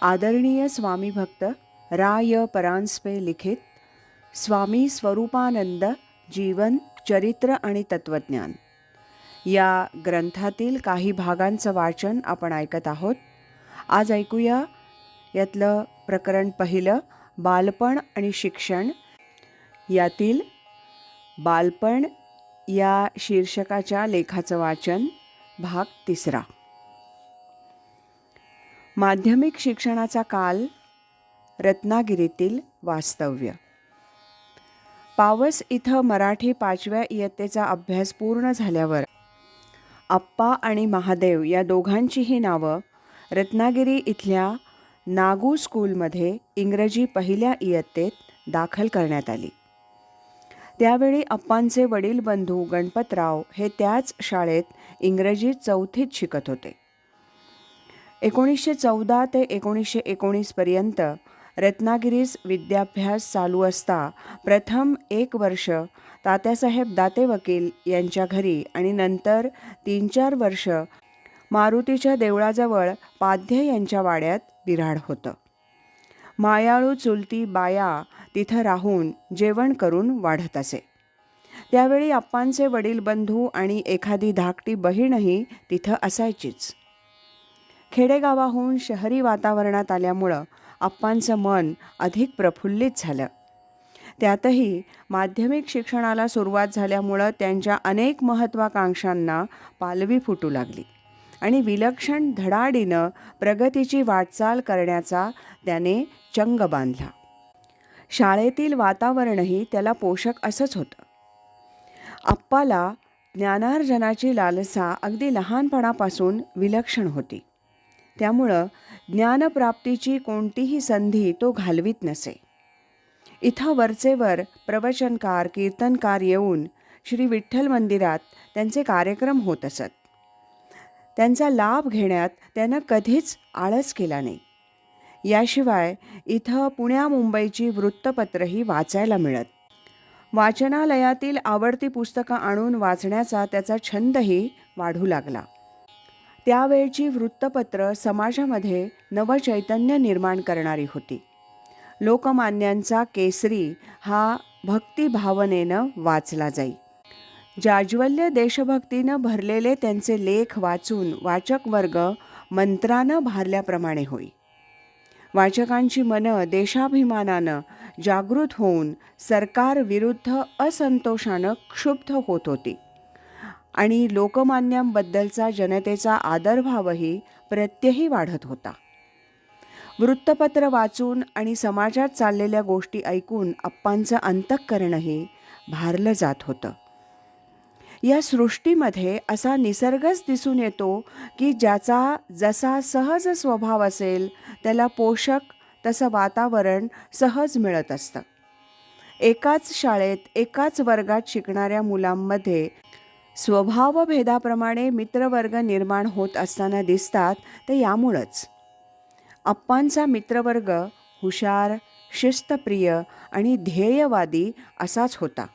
आदरणीय स्वामी भक्त राय परांजपे लिखित स्वामी स्वरूपानंद जीवन चरित्र आणि तत्वज्ञान या ग्रंथातील काही भागांचं वाचन आपण ऐकत आहोत. आज ऐकूया यातलं प्रकरण पहिलं बालपण आणि शिक्षण. यातील बालपण या शीर्षकाच्या लेखाचं वाचन भाग तिसरा. माध्यमिक शिक्षणाचा काल रत्नागिरीतील वास्तव्य. पावस इथं मराठी पाचव्या इयत्तेचा अभ्यास पूर्ण झाल्यावर आप्पा आणि महादेव या दोघांचीही नावं रत्नागिरी इथल्या नागू स्कूलमध्ये इंग्रजी पहिल्या इयत्तेत दाखल करण्यात आली. त्यावेळी अप्पांचे वडील बंधू गणपतराव हे त्याच शाळेत इंग्रजी चौथीत शिकत होते. एकोणीसशे चौदा ते एकोणीसशे एकोणीसपर्यंत रत्नागिरीस विद्याभ्यास चालू असता. प्रथम एक वर्ष तात्यासाहेब दाते वकील यांच्या घरी आणि नंतर तीन चार वर्ष मारुतीच्या देवळाजवळ पाध्य यांच्या वाड्यात बिराड होतं. मायाळू चुलती बाया तिथं राहून जेवण करून वाढत असे. त्यावेळी आप्पांचे वडील बंधू आणि एखादी धाकटी बहीणही तिथं असायचीच. खेडेगावाहून शहरी वातावरणात आल्यामुळं अप्पांचं मन अधिक प्रफुल्लित झालं. त्यातही माध्यमिक शिक्षणाला सुरुवात झाल्यामुळं त्यांच्या अनेक महत्त्वाकांक्षांना पालवी फुटू लागली आणि विलक्षण धडाडीनं प्रगतीची वाटचाल करण्याचा त्याने चंग बांधला. शाळेतील वातावरणही त्याला पोषक असंच होतं. आप्पाला ज्ञानार्जनाची लालसा अगदी लहानपणापासून विलक्षण होती. त्यामुळं ज्ञानप्राप्तीची कोणतीही संधी तो घालवीत नसे. इथं वरचेवर प्रवचनकार कीर्तनकार येऊन श्री विठ्ठल मंदिरात त्यांचे कार्यक्रम होत असत. त्यांचा लाभ घेण्यात त्यानं कधीच आळस केला नाही. याशिवाय इथं पुण्या मुंबईची वृत्तपत्रही वाचायला मिळत. वाचनालयातील आवडती पुस्तकं आणून वाचण्याचा त्याचा छंदही वाढू लागला. त्यावेळची वृत्तपत्र समाजामध्ये नवचैतन्य निर्माण करणारी होती. लोकमान्यांचा केसरी हा भक्तिभावनेनं वाचला जाई. जाज्वल्य देशभक्तीनं भरलेले त्यांचे लेख वाचून वाचक वर्ग मंत्रानं भारल्याप्रमाणे होई. वाचकांची मनं देशाभिमानानं जागृत होऊन सरकार विरुद्ध असंतोषानं क्षुब्ध होत होती. आणि लोकमान्यांबद्दलचा जनतेचा आदरभावही प्रत्ययही वाढत होता. वृत्तपत्र वाचून आणि समाजात चाललेल्या गोष्टी ऐकून अप्पांचं अंतःकरणही भारलं जात होतं. या सृष्टीमध्ये असा निसर्गच दिसून येतो की ज्याचा जसा सहज स्वभाव असेल त्याला पोषक तसं वातावरण सहज मिळत असतं. एकाच शाळेत एकाच वर्गात शिकणाऱ्या मुलांमध्ये स्वभावभेदाप्रमाणे मित्रवर्ग निर्माण होत असताना दिसतात ते यामुळंच. अप्पांचा मित्रवर्ग हुशार शिस्तप्रिय आणि ध्येयवादी असाच होता.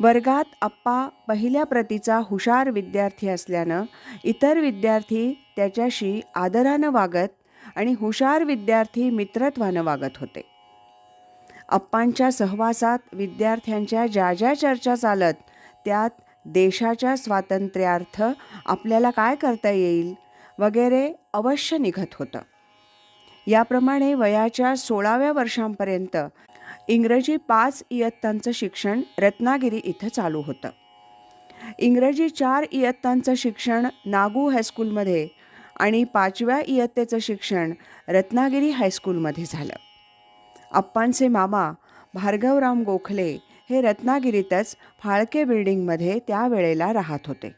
वर्गात अप्पा पहिल्या प्रतीचा हुशार विद्यार्थी असल्यानं इतर विद्यार्थी त्याच्याशी आदरानं वागत आणि हुशार विद्यार्थी मित्रत्वानं वागत होते. अप्पांच्या सहवासात विद्यार्थ्यांच्या ज्या ज्या चर्चा चालत त्यात देशाच्या स्वातंत्र्यार्थ आपल्याला काय करता येईल वगैरे अवश्य निघत होतं. याप्रमाणे वयाच्या सोळाव्या वर्षांपर्यंत इंग्रजी पाच इयत्तांचं शिक्षण रत्नागिरी इथं चालू होतं. इंग्रजी चार इयत्तांचं शिक्षण नागू हायस्कूलमध्ये आणि पाचव्या इयत्तेचं शिक्षण रत्नागिरी हायस्कूलमध्ये झालं. अप्पांचे मामा भार्गवराम गोखले हे रत्नागिरीतच फाळके बिल्डिंगमध्ये त्यावेळेला राहत होते.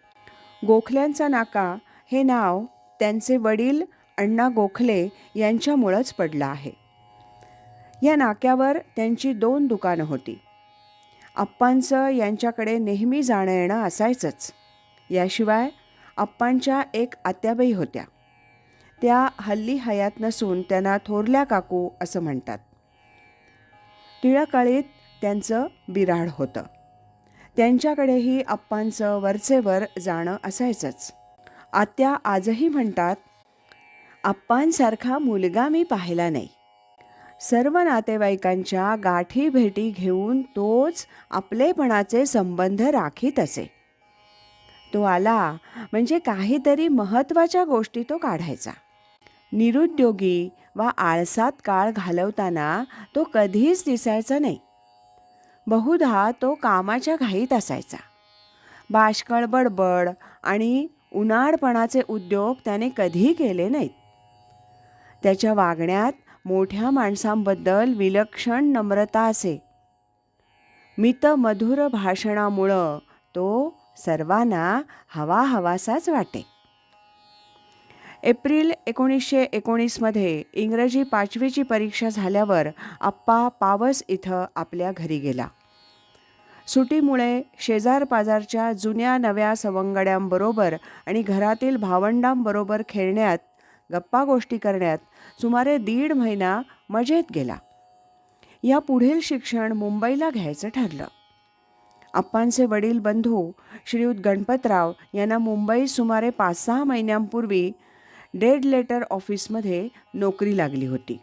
गोखल्यांचा नाका हे नाव त्यांचे वडील अण्णा गोखले यांच्यामुळंच पडलं आहे. या नाक्यावर त्यांची दोन दुकानं होती. अप्पांचं यांच्याकडे नेहमी जाणं येणं असायचंच. याशिवाय अप्पांच्या एक आत्याबाई होत्या. त्या हल्ली हयात नसून त्यांना थोरल्या काकू असं म्हणतात. टिळकाळीत त्यांचं बिराड होतं. त्यांच्याकडेही अप्पांचं वरचेवर जाणं असायचंच. आत्या आजही म्हणतात आप्पांसारखा मुलगा मी पाहिला नाही. सर्व नातेवाईकांच्या गाठी भेटी घेऊन तोच आपलेपणाचे संबंध राखीत असे. तो आला म्हणजे काहीतरी महत्त्वाच्या गोष्टी तो काढायचा. निरुद्योगी वा आळसात काळ घालवताना तो कधीच दिसायचा नाही. बहुधा तो कामाच्या घाईत असायचा. बाष्कळ बडबड आणि उन्हाळपणाचे उद्योग त्याने कधी केले नाहीत. त्याच्या वागण्यात मोठ्या माणसांबद्दल विलक्षण नम्रता असे. मितमधुर भाषणामुळं तो सर्वांना हवा हवासाच वाटे. एप्रिल एकोणीसशे एकोणीसमध्ये इंग्रजी पाचवीची परीक्षा झाल्यावर आप्पा पावस इथं आपल्या घरी गेला. सुटीमुळे शेजारपाजारच्या जुन्या नव्या सवंगड्यांबरोबर आणि घरातील भावंडांबरोबर खेळण्यात गप्पा गोष्टी करण्यात सुमारे दीड महिना मजेत गेला. या पुढील शिक्षण मुंबईला घ्यायचं ठरलं. आप्पांचे वडील बंधू श्रीयुत गणपतराव यांना मुंबईत सुमारे पाच सहा महिन्यांपूर्वी डेड लेटर ऑफिसमध्ये नोकरी लागली होती.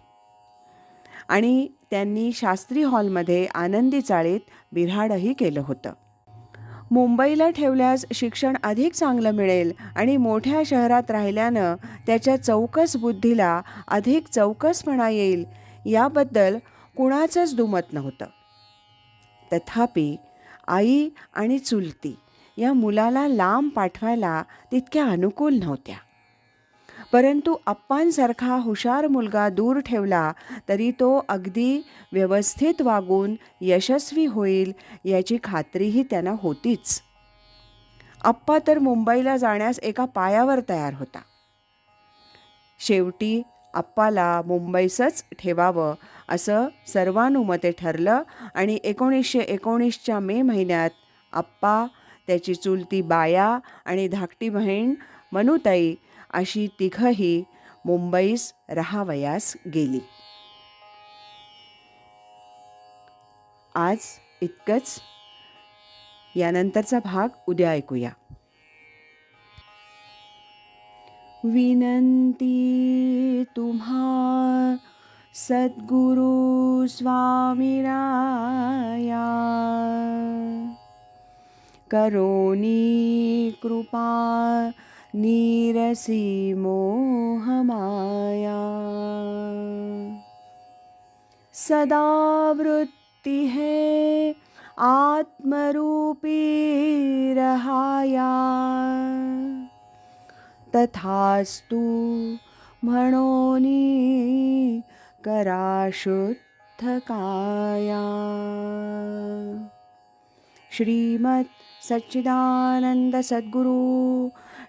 आणि त्यांनी शास्त्री हॉलमध्ये आनंदी चाळीत बिऱ्हाडही केलं होतं. मुंबईला ठेवल्यास शिक्षण अधिक चांगलं मिळेल आणि मोठ्या शहरात राहिल्यानं त्याच्या चौकस बुद्धीला अधिक चौकसपणा येईल याबद्दल कुणाचंच दुमत नव्हतं. तथापि आई आणि चुलती या मुलाला लांब पाठवायला तितक्या अनुकूल नव्हत्या. परंतु अप्पांसारखा हुशार मुलगा दूर ठेवला तरी तो अगदी व्यवस्थित वागून यशस्वी होईल याची खात्रीही त्यांना होतीच. अप्पा तर मुंबईला जाण्यास एका पायावर तयार होता. शेवटी अप्पाला मुंबईसच ठेवावं असं सर्वानुमते ठरलं आणि एकोणीसशे एकोणीसच्या मे महिन्यात आप्पा त्याची चुलती बाया आणि धाकटी बहीण मनुताई अशी तिघही मुंबईस राहावयास गेली. आज इतकंच. यानंतरचा भाग उद्या ऐकूया. विनंती तुम्हा सद्गुरु स्वामीराया. करोनी कृपा नीरसी मोहमाया सदा वृत्ति है आत्मरूपी रहाया तथास्तु म्हणोनी करा शुद्ध काया श्रीमत सच्चिदानंद सद्गुरु